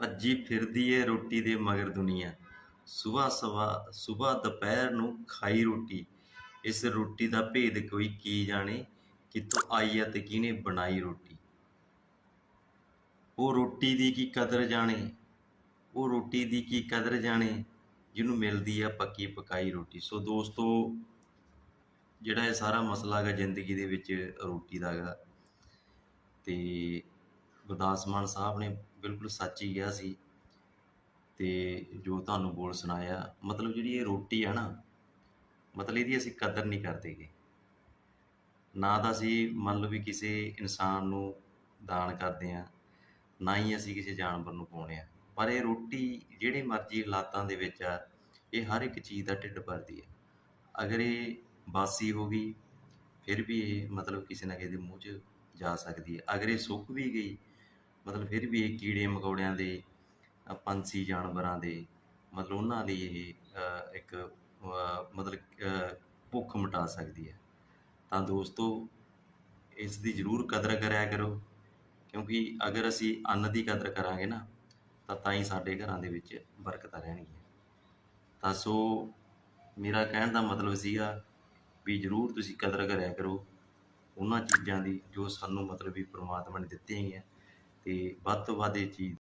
ਭੱਜੀ ਫਿਰਦੀ ਏ ਰੋਟੀ ਦੇ ਮਗਰ ਦੁਨੀਆ। ਸੁਬਹ ਸਵਾ, ਸੁਬਹ ਦੁਪਹਿਰ ਨੂੰ ਖਾਈ ਰੋਟੀ। ਇਸ ਰੋਟੀ ਦਾ ਭੇਦ ਕੋਈ ਕੀ ਜਾਣੇ, ਕਿੱਥੋਂ ਆਈ ਆ ਤੇ ਕਿਹਨੇ ਬਣਾਈ ਰੋਟੀ। ਉਹ ਰੋਟੀ ਦੀ ਕੀ ਕਦਰ ਜਾਣੇ, ਉਹ ਰੋਟੀ ਦੀ ਕੀ ਕਦਰ ਜਾਣੇ, ਜਿਹਨੂੰ ਮਿਲਦੀ ਆ ਪੱਕੀ ਪਕਾਈ ਰੋਟੀ। ਸੋ ਦੋਸਤੋ, ਜਿਹੜਾ ਇਹ ਸਾਰਾ ਮਸਲਾ ਹੈਗਾ ਜ਼ਿੰਦਗੀ ਦੇ ਵਿੱਚ ਰੋਟੀ ਦਾ ਹੈਗਾ। ਤੇ ਗੁਰਦਾਸ ਮਾਨ ਸਾਹਿਬ ਨੇ ਬਿਲਕੁਲ ਸੱਚ ਹੀ ਕਿਹਾ ਸੀ। ਤੇ ਜੋ ਤੁਹਾਨੂੰ ਬੋਲ ਸੁਣਾਇਆ, ਮਤਲਬ ਜਿਹੜੀ ਇਹ ਰੋਟੀ ਆ ਨਾ, ਮਤਲਬ ਇਹਦੀ ਅਸੀਂ ਕਦਰ ਨਹੀਂ ਕਰਦੇਗੇ ਨਾ ਤਾਂ ਅਸੀਂ ਮੰਨ ਲਓ ਵੀ ਕਿਸੇ ਇਨਸਾਨ ਨੂੰ ਦਾਨ ਕਰਦੇ ਆ ਨਾ ਹੀ ਅਸੀਂ ਕਿਸੇ ਜਾਨਵਰ ਨੂੰ ਪਾਉਣੇ ਆ ਪਰ ਇਹ ਰੋਟੀ ਜਿਹੜੇ ਮਰਜ਼ੀ ਹਾਲਾਤਾਂ ਦੇ ਵਿੱਚ ਆ, ਇਹ ਹਰ ਇੱਕ ਚੀਜ਼ ਦਾ ਢਿੱਡ ਭਰਦੀ ਹੈ। ਅਗਰ ਇਹ ਬਾਸੀ ਹੋ ਗਈ, ਫਿਰ ਵੀ ਇਹ ਮਤਲਬ ਕਿਸੇ ਨਾ ਕਿਸੇ ਦੇ ਮੂੰਹ 'ਚ ਜਾ ਸਕਦੀ ਹੈ। ਅਗਰ ਇਹ ਸੁੱਕ ਵੀ ਗਈ ਮਤਲਬ ਫਿਰ ਵੀ ਇਹ ਕੀੜੇ ਮਕੌੜਿਆਂ ਦੇ ਪੰਛੀ, ਜਾਨਵਰਾਂ ਦੇ, ਮਤਲਬ ਉਹਨਾਂ ਲਈ ਇਹ ਇੱਕ ਮਤਲਬ ਭੁੱਖ ਮਿਟਾ ਸਕਦੀ ਹੈ। ਤਾਂ ਦੋਸਤੋ ਇਸ ਦੀ ਜ਼ਰੂਰ ਕਦਰ ਕਰਿਆ ਕਰੋ, ਕਿਉਂਕਿ ਅਗਰ ਅਸੀਂ ਅੰਨ ਦੀ ਕਦਰ ਕਰਾਂਗੇ ਨਾ, ਤਾਂ ਤਾਂ ਹੀ ਸਾਡੇ ਘਰਾਂ ਦੇ ਵਿੱਚ ਬਰਕਤਾਂ ਰਹਿਣਗੀਆਂ। ਤਾਂ ਸੋ, ਮੇਰਾ ਕਹਿਣ ਦਾ ਮਤਲਬ ਸੀਗਾ ਵੀ ਜ਼ਰੂਰ ਤੁਸੀਂ ਕਦਰ ਕਰਿਆ ਕਰੋ, ਉਹਨਾਂ ਚੀਜ਼ਾਂ ਦੀ ਜੋ ਸਾਨੂੰ ਮਤਲਬ ਵੀ ਪ੍ਰਮਾਤਮਾ ਨੇ ਦਿੱਤੀਆਂ ਹੈਗੀਆਂ ਅਤੇ ਵੱਧ ਤੋਂ ਵੱਧ ਇਹ ਚੀਜ਼